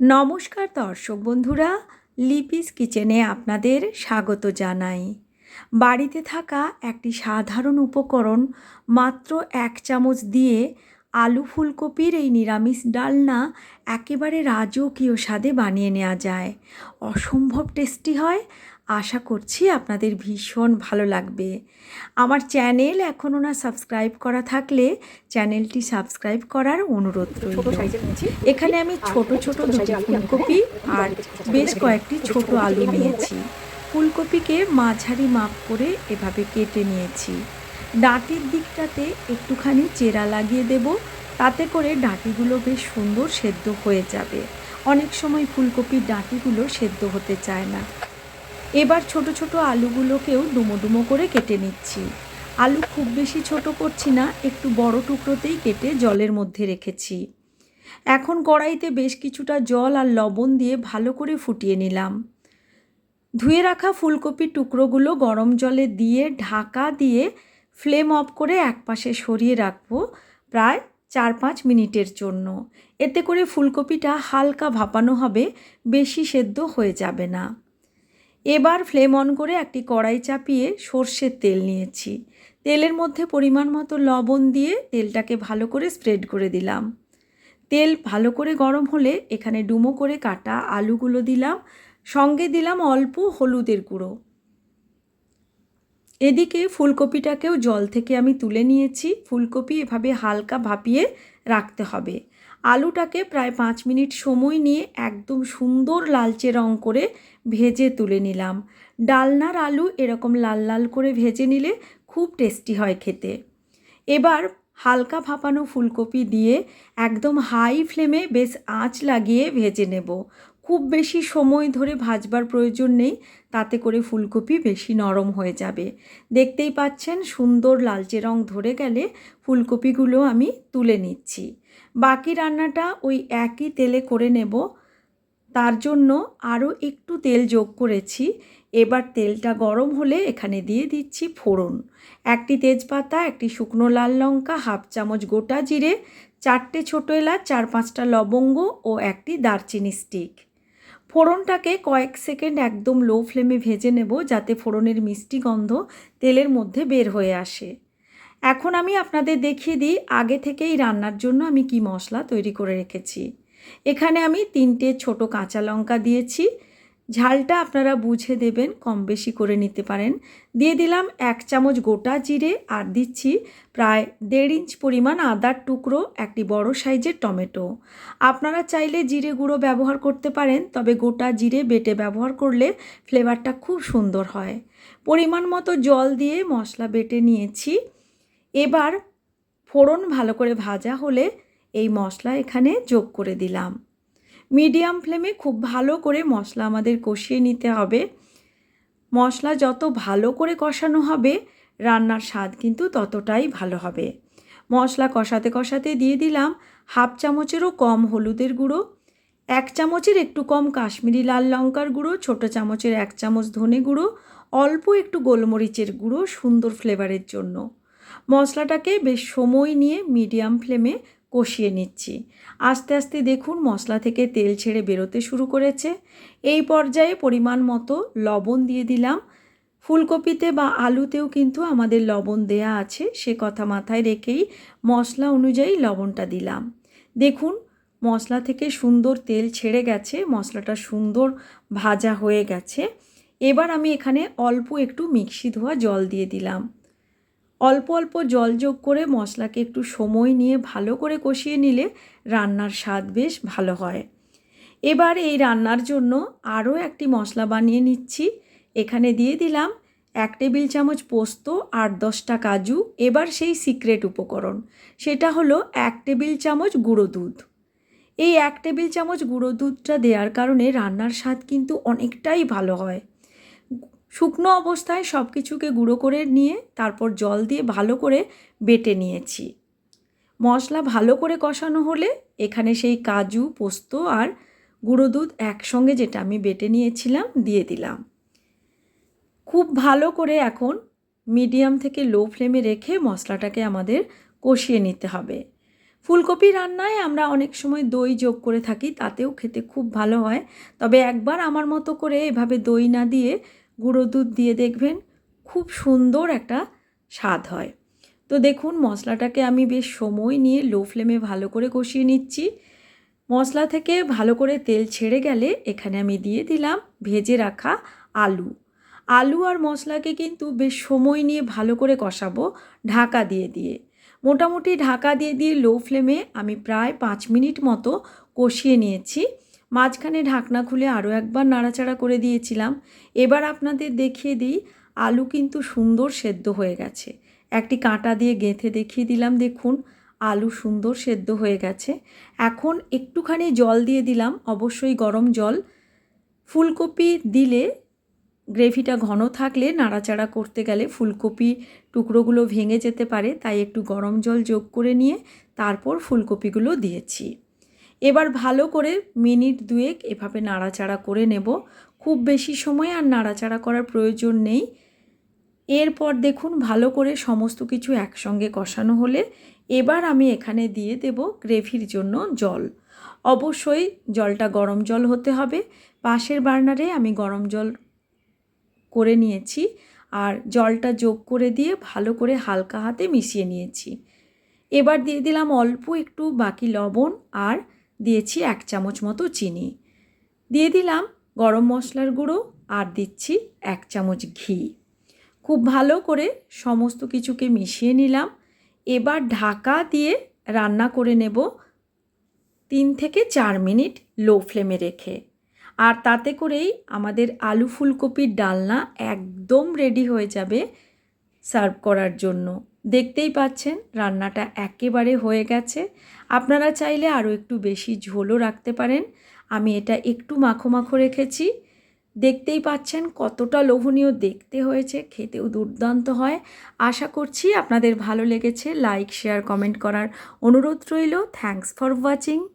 নমস্কার দর্শক বন্ধুরা, লিপিস কিচেনে আপনাদের স্বাগত জানাই। বাড়িতে থাকা একটি সাধারণ উপকরণ মাত্র এক চামচ দিয়ে আলু ফুলকপির এই নিরামিষ ডালনা একেবারে রাজকীয় স্বাদে বানিয়ে নেওয়া যায়। অসম্ভব টেস্টি হয় আশা করছি আপনাদের ভীষণ ভালো লাগবে। আমার চ্যানেল এখনও না সাবস্ক্রাইব করা থাকলে চ্যানেলটি সাবস্ক্রাইব করার অনুরোধ রইল। এখানে আমি ছোট ছোট দুটি ফুলকপি আর বেশ কয়েকটি ছোট আলু নিয়েছি। ফুলকপিকে মাঝারি মাপ করে এভাবে কেটে নিয়েছি। ডাঁটির দিকটাতে একটুখানি চেরা লাগিয়ে দেব। তাতে করে ডাঁটিগুলো বেশ সুন্দর সেদ্ধ হয়ে যাবে। অনেক সময় ফুলকপির ডাঁটিগুলো সেদ্ধ হতে চায় না। এবার ছোট ছোট আলুগুলোকেও ডুমো ডুমো করে কেটে নিচ্ছি। আলু খুব বেশি ছোট করছি না, একটু বড় টুকরোতেই কেটে জলের মধ্যে রেখেছি। এখন কড়াইতে বেশ কিছুটা জল আর লবণ দিয়ে ভালো করে ফুটিয়ে নিলাম। ধুয়ে রাখা ফুলকপির টুকরোগুলো গরম জলে দিয়ে ঢাকা দিয়ে ফ্লেম অফ করে একপাশে সরিয়ে রাখব প্রায় চার পাঁচ মিনিটের জন্য। এতে করে ফুলকপিটা হালকা ভাপানো হবে, বেশি সেদ্ধ হয়ে যাবে না। এবার ফ্লেম অন করে একটি কড়াই চাপিয়ে সর্ষের তেল নিয়েছি। তেলের মধ্যে পরিমাণ মতো লবণ দিয়ে তেলটাকে ভালো করে স্প্রেড করে দিলাম। তেল ভালো করে গরম হলে এখানে ডুমো করে কাটা আলুগুলো দিলাম, সঙ্গে দিলাম অল্প হলুদের গুঁড়ো। এদিকে ফুলকপিটাকেও জল থেকে আমি তুলে নিয়েছি। ফুলকপি এভাবে হালকা ভাপিয়ে রাখতে হবে। আলুটাকে প্রায় পাঁচ মিনিট সময় নিয়ে একদম সুন্দর লালচে রং করে ভেজে তুলে নিলাম। ডালনার আলু এরকম লাল লাল করে ভেজে নিলে খুব টেস্টি হয় খেতে। এবার হালকা ভাপানো ফুলকপি দিয়ে একদম হাই ফ্লেমে বেশ আঁচ লাগিয়ে ভেজে নেব। খুব বেশি সময় ধরে ভাজবার প্রয়োজন নেই, তাতে করে ফুলকপি বেশি নরম হয়ে যাবে। দেখতেই পাচ্ছেন, সুন্দর লালচে রং ধরে গেলে ফুলকপিগুলো আমি তুলে নিচ্ছি। বাকি রান্নাটা ওই একই তেলে করে নেব। তার জন্য আরও একটু তেল যোগ করেছি। এবার তেলটা গরম হলে এখানে দিয়ে দিচ্ছি ফোড়ন। একটি তেজপাতা, একটি শুকনো লাল লঙ্কা, হাফ চামচ গোটা জিরে, চারটে ছোটো এলাচ, চার পাঁচটা লবঙ্গ ও একটি দারচিনি স্টিক। ফোড়নটাকে কয়েক সেকেন্ড একদম লো ফ্লেমে ভেজে নেব যাতে ফোড়নের মিষ্টি গন্ধ তেলের মধ্যে বের হয়ে আসে। এখন আমি আপনাদের দেখিয়ে দিই আগে থেকেই রান্নার জন্য আমি কি মশলা তৈরি করে রেখেছি। এখানে আমি তিনটে ছোট কাঁচা লঙ্কা দিয়েছি ঝালটা আপনারা বুঝে দেবেন, কম বেশি করে নিতে পারেন। দিয়ে দিলাম এক চামচ গোটা জিরে আর দিচ্ছি প্রায় দেড় ইঞ্চ পরিমাণ আদার টুকরো, একটি বড় সাইজের টমেটো। আপনারা চাইলে জিরে গুঁড়ো ব্যবহার করতে পারেন, তবে গোটা জিরে বেটে ব্যবহার করলে ফ্লেভারটা খুব সুন্দর হয়। পরিমাণ মতো জল দিয়ে মশলা বেটে নিয়েছি। এবার ফোড়ন ভালো করে ভাজা হলে এই মশলা এখানে যোগ করে দিলাম। মিডিয়াম ফ্লেমে খুব ভালো করে মশলা আমাদের কষিয়ে নিতে হবে। মশলা যত ভালো করে কষানো হবে, রান্নার স্বাদ কিন্তু ততটাই ভালো হবে। মশলা কষাতে কষাতে দিয়ে দিলাম হাফ চামচেরও কম হলুদের গুঁড়ো, এক চামচের একটু কম কাশ্মীরি লাল লঙ্কার গুঁড়ো, ছোটো চামচের এক চামচ ধনে গুঁড়ো, অল্প একটু গোলমরিচের গুঁড়ো সুন্দর ফ্লেভারের জন্য। মশলাটাকে বেশ সময় নিয়ে মিডিয়াম ফ্লেমে কষিয়ে নিচ্ছি। আস্তে আস্তে দেখুন মশলা থেকে তেল ছেড়ে বেরোতে শুরু করেছে। এই পর্যায়ে পরিমাণ মতো লবণ দিয়ে দিলাম। ফুলকপিতে বা আলুতেও কিন্তু আমাদের লবণ দেয়া আছে, সে কথা মাথায় রেখেই মশলা অনুযায়ী লবণটা দিলাম। দেখুন, মশলা থেকে সুন্দর তেল ছেড়ে গেছে, মশলাটা সুন্দর ভাজা হয়ে গেছে। এবার আমি এখানে অল্প একটু মিক্সি ধোয়া জল দিয়ে দিলাম। অল্প অল্প জল যোগ করে মশলাকে একটু সময় নিয়ে ভালো করে কষিয়ে নিলে রান্নার স্বাদ বেশ ভালো হয়। এবার এই রান্নার জন্য আরও একটি মশলা বানিয়ে নিচ্ছি। এখানে দিয়ে দিলাম এক টেবিল চামচ পোস্ত আর দশটা কাজু। এবার সেই সিক্রেট উপকরণ, সেটা হলো এক টেবিল চামচ গুঁড়ো দুধ। এই এক টেবিল চামচ গুঁড়ো দুধটা দেওয়ার কারণে রান্নার স্বাদ কিন্তু অনেকটাই ভালো হয়। শুকনো অবস্থায় সব কিছুকে গুঁড়ো করে নিয়ে তারপর জল দিয়ে ভালো করে বেটে নিয়েছি। মশলা ভালো করে কষানো হলে এখানে সেই কাজু, পোস্ত আর গুঁড়ো দুধ একসঙ্গে যেটা আমি বেটে নিয়েছিলাম দিয়ে দিলাম। খুব ভালো করে এখন মিডিয়াম থেকে লো ফ্লেমে রেখে মশলাটাকে আমাদের কষিয়ে নিতে হবে। ফুলকপি রান্নায় আমরা অনেক সময় দই যোগ করে থাকি, তাতেও খেতে খুব ভালো হয়। তবে একবার আমার মতো করে এভাবে দই না দিয়ে গুঁড়ো দুধ দিয়ে দেখবেন খুব সুন্দর একটা স্বাদ হয়। তো দেখুন, মশলাটাকে আমি বেশ সময় নিয়ে লো ফ্লেমে ভালো করে কষিয়ে নিচ্ছি। মশলা থেকে ভালো করে তেল ছেড়ে গেলে এখানে আমি দিয়ে দিলাম ভেজে রাখা আলু। আলু আর মশলাকে কিন্তু বেশ সময় নিয়ে ভালো করে কষাবো ঢাকা দিয়ে দিয়ে। মোটামুটি ঢাকা দিয়ে দিয়ে লো ফ্লেমে আমি প্রায় পাঁচ মিনিট মতো কষিয়ে নিয়েছি। মাঝখানে ঢাকনা খুলে আরও একবার নাড়াচাড়া করে দিয়েছিলাম। এবার আপনাদের দেখিয়ে দিই, আলু কিন্তু সুন্দর সেদ্ধ হয়ে গেছে। একটি কাঁটা দিয়ে গেঁথে দেখিয়ে দিলাম, দেখুন, আলু সুন্দর সেদ্ধ হয়ে গেছে। এখন একটুখানি জল দিয়ে দিলাম, অবশ্যই গরম জল। ফুলকপি দিলে গ্রেভিটা ঘন থাকলে নাড়াচাড়া করতে গেলে ফুলকপি টুকরোগুলো ভেঙে যেতে পারে, তাই একটু গরম জল যোগ করে নিয়ে তারপর ফুলকপিগুলো দিয়েছি। এবার ভালো করে মিনিট দুয়েক এভাবে নাড়াচাড়া করে নেব। খুব বেশি সময় আর নাড়াচাড়া করার প্রয়োজন নেই। এরপর দেখুন ভালো করে সমস্ত কিছু একসঙ্গে কষানো হলে এবার আমি এখানে দিয়ে দেব গ্রেভির জন্য জল। অবশ্যই জলটা গরম জল হতে হবে। পাশের বার্নারে আমি গরম জল করে নিয়েছি আর জলটা যোগ করে দিয়ে ভালো করে হালকা হাতে মিশিয়ে নিয়েছি। এবার দিয়ে দিলাম অল্প একটু বাকি লবণ আর দিয়েছি এক চামচ মতো চিনি। দিয়ে দিলাম গরম মশলার গুঁড়ো আর দিচ্ছি এক চামচ ঘি। খুব ভালো করে সমস্ত কিছুকে মিশিয়ে নিলাম। এবার ঢাকা দিয়ে রান্না করে নেব তিন থেকে চার মিনিট লো ফ্লেমে রেখে। আর তাতে করেই আমাদের আলু ফুলকপির ডালনা একদম রেডি হয়ে যাবে। সার্ভ করার জন্য। দেখতেই পাচ্ছেন, রান্নাটা একেবারে হয়ে গেছে। আপনারা চাইলে আরও একটু বেশি ঝোলও রাখতে পারেন। আমি এটা একটু মাখো মাখো রেখেছি। দেখতেই পাচ্ছেন, কতটা লোভনীয় দেখতে হয়েছে, খেতেও দুর্দান্ত হয়। আশা করছি আপনাদের ভালো লেগেছে। লাইক, শেয়ার, কমেন্ট করার অনুরোধ রইল। Thanks for watching.